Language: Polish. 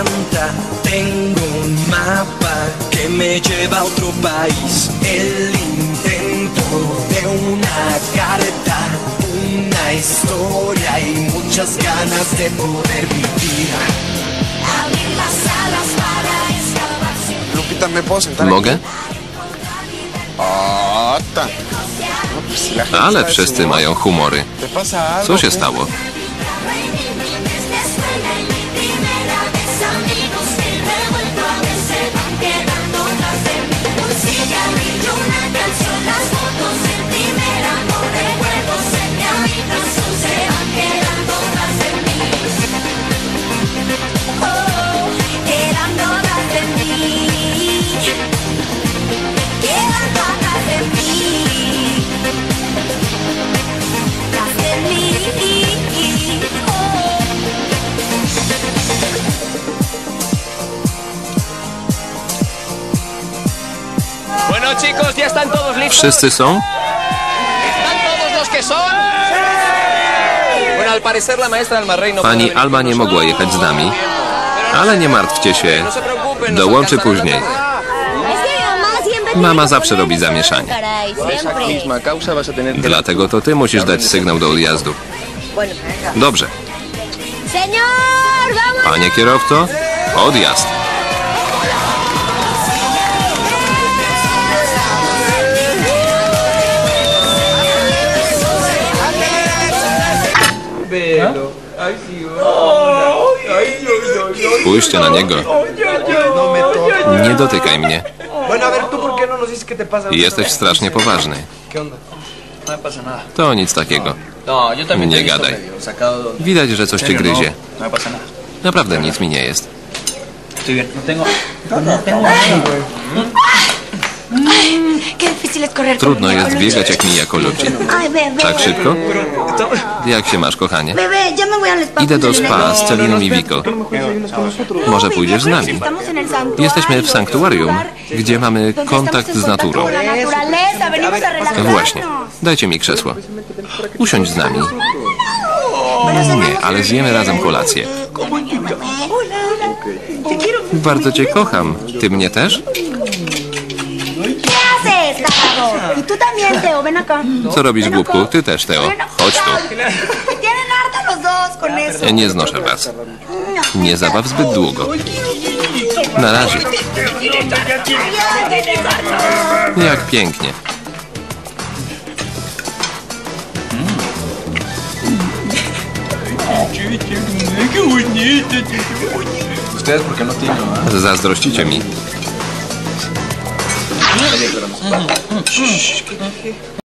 garganta tengo un mapa que me lleva a otro país. El intento de una carta, una historia y muchas ganas de poder vivir. Abrir las alas para excavar sin Lupita, ¿me puedo sentar Mogę? Ah, ta. No, pues, la gente Ale está wszyscy mają humory. ¿Te pasa algo? Co się stało? Rey no Pani Alma nie mogła jechać z nami, ale nie martwcie się. No Dołączy później. Mama zawsze robi zamieszanie. Dlatego to ty musisz dać sygnał do odjazdu. Dobrze. Panie kierowco, odjazd. Spójrzcie na niego. Nie dotykaj mnie. Bueno, a ver, ¿tú por qué no? Jesteś strasznie poważny. No. To nic takiego. No, Nie gadaj. Widać, że coś cię gryzie. No, no. Naprawdę nic mi nie jest. No tengo. No tengo Trudno jest mi biegać jak mija Colucci. Ay, bebé. Tak szybko? Jak się masz, kochanie? Idę do Selena. spa z Celiną i Wiko. Może pójdziesz z nami? Jesteśmy w sanktuarium, gdzie mamy kontakt z naturą. Właśnie. Dajcie mi krzesło. Usiądź z nami. Nie, ale zjemy razem kolację. Bardzo cię kocham. Ty mnie też? Y tú también, Teo, ven acá. Co robisz, głupku? Ty też, Teo. Chodź tu. Me tienen harta los dos con eso. Nie znoszę was. Nie zabaw zbyt długo. Na razie. Jak pięknie. Ustedes, ¿por qué no? Zazdrościcie mi. Gracias.